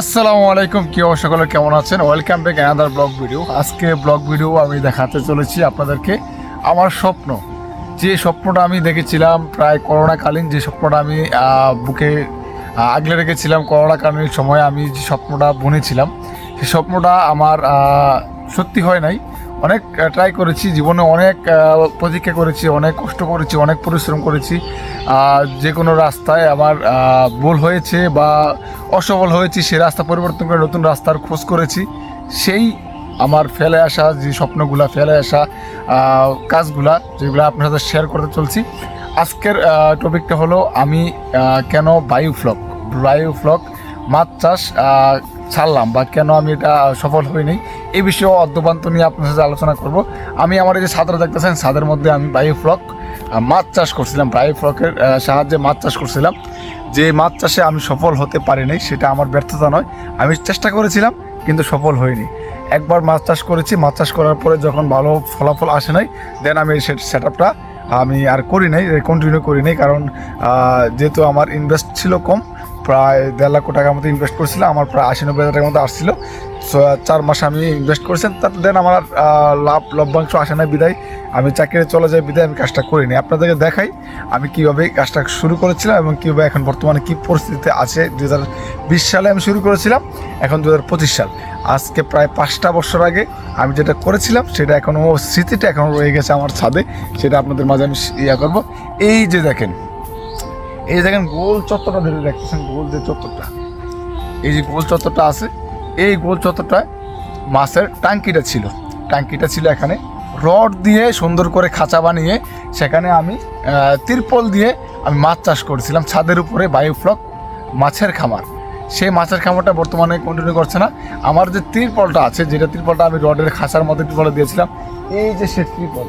আসসালামু আলাইকুম, কি সকলে? কেমন আছেন? Welcome back another vlog video আজকে ব্লগ ভিডিও আমি দেখাতে চলেছি আপনাদেরকে আমার স্বপ্ন। যে স্বপ্নটা আমি দেখেছিলাম প্রায় করোনাকালীন, যে স্বপ্নটা আমি বুকে আগলে রেখেছিলাম করোনাকালীন সময় আমি যে স্বপ্নটা বুনেছিলাম সেই স্বপ্নটা আমার সত্যি হয় নাই। অনেক ট্রাই করেছি, জীবনে অনেক প্রতীক্ষা করেছি, অনেক কষ্ট করেছি, অনেক পরিশ্রম করেছি। যে কোনো রাস্তায় আমার ভুল হয়েছে বা অসফল হয়েছি সেই রাস্তা পরিবর্তন করে নতুন রাস্তার খোঁজ করেছি। সেই আমার ফেলে আসা, যে স্বপ্নগুলা ফেলে আসা কাজগুলা, যেগুলো আপনার সাথে শেয়ার করতে চলছি। আজকের টপিকটা হলো, আমি কেন বায়ু ফ্লক বায়ু ফ্লক মাছ চাষ ছাড়লাম বা কেন আমি এটা সফল হইনি, এই বিষয়ে অদ্যপান্ত নিয়ে আপনার সাথে আলোচনা করব। আমি আমার এই যে ছাদটা দেখতেছেন, ছাদের মধ্যে আমি বায়ু ফ্লক মাছ চাষ করছিলাম, বায়ু ফ্লকের সাহায্যে মাছ চাষ করছিলাম। যে মাছ চাষে আমি সফল হতে পারিনি সেটা আমার ব্যর্থতা নয়। আমি চেষ্টা করেছিলাম, কিন্তু সফল হইনি। একবার মাছ চাষ করেছি, মাছ চাষ করার পরে যখন ভালো ফলাফল আসে নাই দেন আমি সেট আপটা আমি আর করি নাই কন্টিনিউ করি নাই, কারণ যেহেতু আমার ইনভেস্ট ছিল কম প্রায় দেড় লক্ষ টাকার মতো ইনভেস্ট করেছিলাম আমার প্রায় আশি নব্বই হাজার টাকার মতো আসছিল। চার মাসে আমি ইনভেস্ট করেছেন তার দেন আমার লাভ, লভ্যাংশ আসে না বিদায়। আমি চাকরি চলে যাই বিদায়, আমি কাজটা করিনি। আপনাদেরকে দেখাই আমি কীভাবে কাজটা শুরু করেছিলাম এবং কীভাবে এখন বর্তমানে কী পরিস্থিতিতে আছে। দু সালে আমি শুরু করেছিলাম, এখন দু সাল। আজকে প্রায় পাঁচটা বছর আগে আমি যেটা করেছিলাম, সেটা এখনও স্মৃতিটা এখনও রয়ে গেছে আমার ছাদে, সেটা আপনাদের মাঝে আমি ইয়া করব। এই যে দেখেন এই দেখেন গোল চত্বরটা ধরে রাখতেছেন, গোল যে চত্বরটা। এই যে গোল চত্বরটা আছে, এই গোল চত্বরটায় মাছের ট্যাঙ্কিটা ছিল। ট্যাঙ্কিটা ছিল এখানে। রড দিয়ে সুন্দর করে খাঁচা বানিয়ে সেখানে আমি তিরপল দিয়ে আমি মাছ চাষ করেছিলাম। ছাদের উপরে বায়োফ্লক, মাছের খামার। সেই মাছের খামারটা বর্তমানে কন্টিনিউ করছে না। আমার যে তিরপলটা আছে, যেটা তিরপলটা আমি রডের খাঁচার মধ্যে তিরপলে দিয়েছিলাম, এই যে সে তিরপল।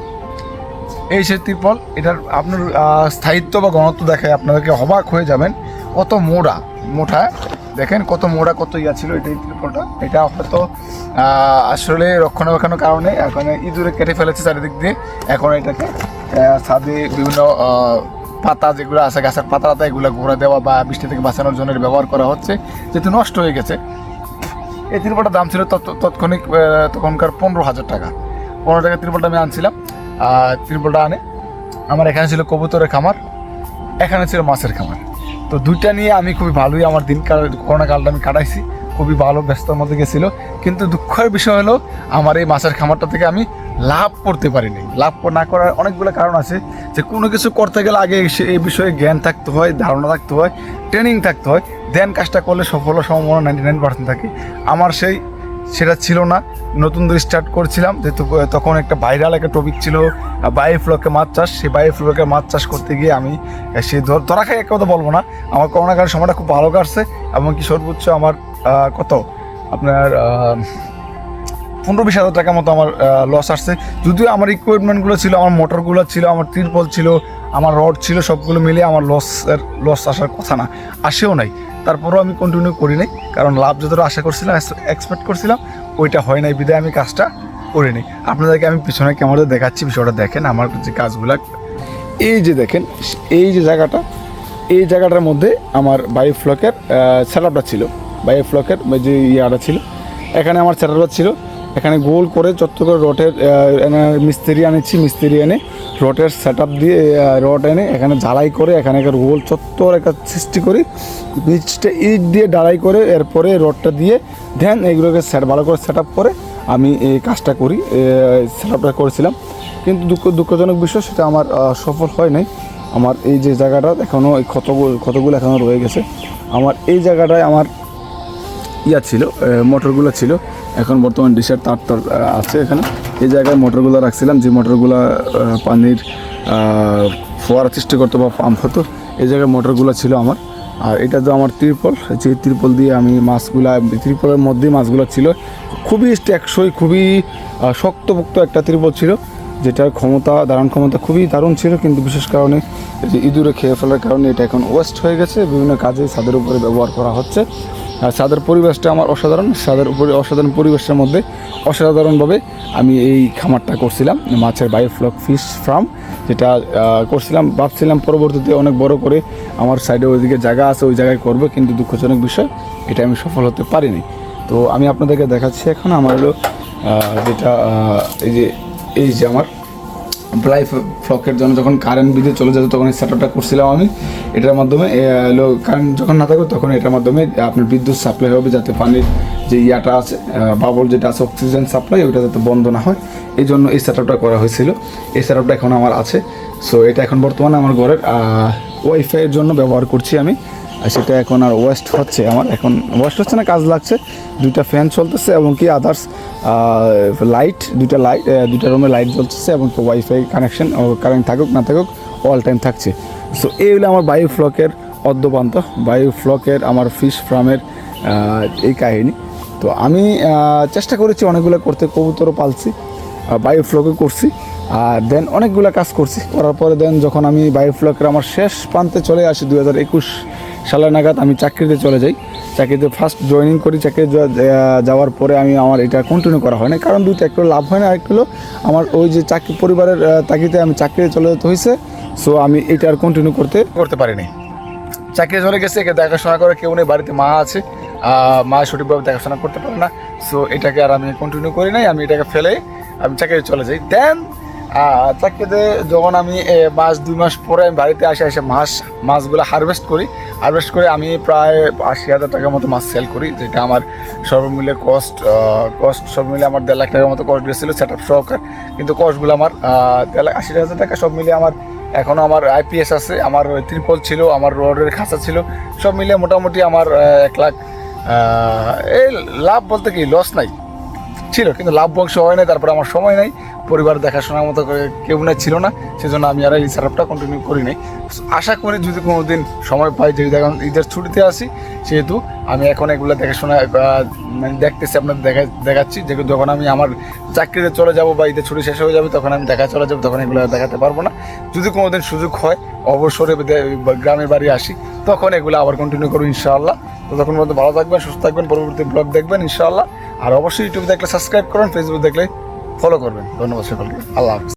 এই সে তিরপল এটার আপনার স্থায়িত্ব বা ঘনত্ব দেখায়, আপনাদেরকে অবাক হয়ে যাবেন কত মোড়া, মোটা, দেখেন কত মোড়া, কত ইয়া ছিল এটা তিরপলটা এটা হয়তো আসলে রক্ষণাবেক্ষণের কারণে এখন ইঁদুরে কেটে ফেলেছে চারিদিক দিয়ে। এখন এটাকে ছাদে বিভিন্ন পাতা যেগুলো আছে, গাছের পাতা এগুলো ঘোরা দেওয়া বা বৃষ্টি থেকে বাঁচানোর জন্য ব্যবহার করা হচ্ছে, যেহেতু নষ্ট হয়ে গেছে। এই তিরপলটার দাম ছিল তৎ- তৎক্ষণিক তখনকার পনেরো হাজার টাকা। পনেরো টাকা তিরপলটা আমি আনছিলাম। আর তিরপলটা আনে আমার এখানে ছিল কবুতরের খামার, এখানে ছিল মাছের খামার। তো দুইটা নিয়ে আমি খুবই ভালোই আমার দিন কাল করোনা কালটা আমি কাটাইছি, খুবই ভালো, ব্যস্ততার মধ্যে গেছিল। কিন্তু দুঃখের বিষয় হলো, আমার এই মাছের খামারটা থেকে আমি লাভ করতে পারিনি। লাভ না করার অনেকগুলো কারণ আছে যে কোনো কিছু করতে গেলে আগে এই বিষয়ে জ্ঞান থাকতে হয়, ধারণা থাকতে হয় ট্রেনিং থাকতে হয়। দেন কাজটা করলে সফল সম্ভাবনা নাইনটি নাইন পার্সেন্ট থাকে। আমার সেই সেটা ছিল না। নতুন করে স্টার্ট করছিলাম, যেহেতু তখন একটা ভাইরাল একটা টপিক ছিল বায়ু ফ্লকে মাছ চাষ। সেই বায়ু ফ্লকে মাছ চাষ করতে গিয়ে আমি সে ধর- খাই, এক কথা বলব না। আমার করোনা কালের সময়টা খুব ভালো কাটছে এমনকি সর্বোচ্চ আমার কত? আপনার পনেরো বিশ হাজার টাকার মতো আমার লস আসছে। যদিও আমার ইকুইপমেন্টগুলো ছিল, আমার মোটরগুলো ছিল, আমার তিরপল ছিল, আমার রড ছিল, সবগুলো মিলিয়ে আমার লসের লস আসার কথা না। আসেও নাই। তারপরেও আমি কন্টিনিউ করি নাই, কারণ লাভ যতটা আশা করছিলাম এক্সপেক্ট করছিলাম, ওইটা হয় নাই বিদায় আমি কাজটা করিনি আপনাদেরকে আমি পিছনে ক্যামেরা দেখাচ্ছি, বিষয়টা দেখেন, আমার যে কাজগুলো। এই যে দেখেন, এই যে জায়গাটা, এই জায়গাটার মধ্যে আমার বায়ু ফ্লকের সেটআপটা ছিল। বায়ু ফ্লকের যে ইয়াটা ছিল। এখানে আমার সেটআপটা ছিল। এখানে গোল করে যত করে রটের মিস্ত্রি আনেছি, মিস্ত্রি এনে রটের সেট দিয়ে রড এনে এখানে ঝালাই করে এখানে একটা গোল চত্বর একটা সৃষ্টি করি। নিচটা ইট দিয়ে ডালাই করে এরপরে রডটা দিয়ে ধ্যান এগুলোকে সেট ভালো করে সেট করে আমি এই কাজটা করি সেট আপটা করেছিলাম। কিন্তু দুঃখ, দুঃখজনক বিষয় সেটা আমার সফল হয় নাই। আমার এই যে জায়গাটা এখনও এই ক্ষতগুলো ক্ষতগুলো এখনও রয়ে গেছে। আমার এই জায়গাটায় আমার ইয়া ছিল মোটরগুলো ছিল। এখন বর্তমান ডিশের তার তার আছে এখানে। এই জায়গায় মোটরগুলো রাখছিলাম, যে মোটরগুলো পানির ফোয়ারা সৃষ্টি করতো বা পাম্প হতো, এই জায়গায় মোটরগুলো ছিল আমার। আর এটা তো আমার ত্রিপল যে ত্রিপল দিয়ে আমি মাছগুলা, ত্রিপলের মধ্যেই মাছগুলো ছিল। খুবই টেকসই, খুবই শক্তপোক্ত একটা ত্রিপল ছিল, যেটার ক্ষমতা, ধারণ ক্ষমতা খুবই দারুণ ছিল, কিন্তু বিশেষ কারণে যে ইঁদুরে খেয়ে ফেলার কারণে এটা এখন ওয়েস্ট হয়ে গেছে। বিভিন্ন কাজে ছাদের উপরে ব্যবহার করা হচ্ছে। আর ছাদের পরিবেশটা আমার অসাধারণ। ছাদের উপরে অসাধারণ পরিবেশের মধ্যে অসাধারণভাবে আমি এই খামারটা করছিলাম, মাছের বায়োফ্লক ফিশ ফার্ম যেটা করছিলাম। ভাবছিলাম পরবর্তীতে অনেক বড় করে আমার সাইডে ওইদিকে জায়গা আছে, ওই জায়গায় করব, কিন্তু দুঃখজনক বিষয়, এটা আমি সফল হতে পারিনি। তো আমি আপনাদেরকে দেখাচ্ছি এখন, আমার হলো যেটা এই যে এই যে আমার প্রায় ফ্লকের জন্য যখন কারেন্ট বিদ্যুৎ চলে যেত, তখন এই সেটআপটা করছিলাম আমি। এটার মাধ্যমে কারেন্ট যখন না থাকবে, তখন এটার মাধ্যমে আপনার বিদ্যুৎ সাপ্লাই হবে যাতে পানির যে ইয়াটা আছে বাবল যেটা আছে অক্সিজেন সাপ্লাই ওইটা যাতে বন্ধ না হয়। এই জন্য এই সেটআপটা করা হয়েছিল। এই সেটআপটা এখন আমার আছে। সো এটা এখন বর্তমানে আমার ঘরের ওয়াইফাইয়ের জন্য ব্যবহার করছি আমি। আর সেটা এখন আর ওয়েস্ট হচ্ছে আমার, এখন ওয়েস্ট হচ্ছে না, কাজ লাগছে। দুইটা ফ্যান চলতেছে এবং কি আদার্স লাইট দুইটা লাইট দুইটা রুমে লাইট জ্বলতেছে এবং ওয়াইফাই কানেকশন কারেন্ট থাকুক, না থাকুক অল টাইম থাকছে। সো এই হলো আমার বায়ু ফ্লকের অদ্যপান্ত বায়ু ফ্লকের আমার ফিশ ফার্মের এই কাহিনী। তো আমি চেষ্টা করেছি অনেকগুলো করতে, কবুতরও পালছি। বায়ু ফ্লকে করছি, আর দেন অনেকগুলো কাজ করছি। করার পরে দেন যখন আমি বায়ু ফ্লকের আমার শেষ প্রান্তে চলে আসি দু হাজার একুশ সালে নাগাদ, আমি চাকরিতে চলে যাই। চাকরিতে ফার্স্ট জয়েনিং করি চাকরি যাওয়ার পরে আমি আমার এটা কন্টিনিউ করা হয় না কারণ দুইটা, একটু লাভ হয় না আরেকটু আমার ওই যে চাকরি, পরিবারের তাগিদে আমি চাকরিতে চলে যেতে হয়েছে সো আমি এটা আর কন্টিনিউ করতে করতে পারিনি। চাকরি চলে গেছে, একে দেখাশোনা করে কেউ নেই, বাড়িতে মা আছে। মা সঠিকভাবে দেখাশোনা করতে পারে না। সো এটাকে আর আমি কন্টিনিউ করি নাই, আমি এটাকে ফেলে আমি চাকরি চলে যাই। দেন চাকরিতে যখন আমি মাস, দুই মাস পরে আমি বাড়িতে আসে এসে মাছ মাছগুলো হারভেস্ট করি। হারভেস্ট করে আমি প্রায় আশি হাজার টাকার মতো মাছ সেল করি, যেটা আমার সর্বমূল্যে কস্ট কস্ট সব মিলে আমার দেড় লাখ টাকার মতো কস্ট গেছিল সেট আপ সহকার। কিন্তু কস্টগুলো আমার দেড় লাখ, আশি হাজার টাকা সব মিলে আমার এখনও আমার আইপিএস আছে, আমার ত্রিপল ছিল, আমার রোডের খাঁচা ছিল, সব মিলে মোটামুটি আমার এক লাখ এই লাভ বলতে কি লস নাই। ছিল, কিন্তু লাভ বংশ হয় নাই, তারপরে আমার সময় নাই, পরিবার দেখাশোনার মতো করে কেউ না ছিল না, সেজন্য আমি আর এই সেটআপটা কন্টিনিউ করি নাই। আশা করি যদি কোনো দিন সময় পাই, যদি এখন ঈদের ছুটিতে আসি, সেহেতু আমি এখন এগুলো দেখাশোনা মানে দেখতেছি, আপনাদের দেখা, দেখাচ্ছি, যেহেতু যখন আমি আমার চাকরিতে চলে যাব বা ঈদের ছুটি শেষ হয়ে যাবে, তখন আমি দেখা চলে যাব, তখন এগুলো দেখাতে পারব না। যদি কোনো দিন সুযোগ হয়, অবসরে গ্রামের বাড়ি আসি, তখন এগুলো আবার কন্টিনিউ করব ইনশাআল্লাহ। তো তখন মধ্যে ভালো থাকবেন, সুস্থ থাকবেন, পরবর্তী ব্লগ দেখবেন ইনশাআল্লাহ। আর অবশ্যই ইউটিউব দেখলে সাবস্ক্রাইব করুন ফেসবুক দেখলে ফলো করবেন। ধন্যবাদ সকলকে। আল্লাহ হাফিজ।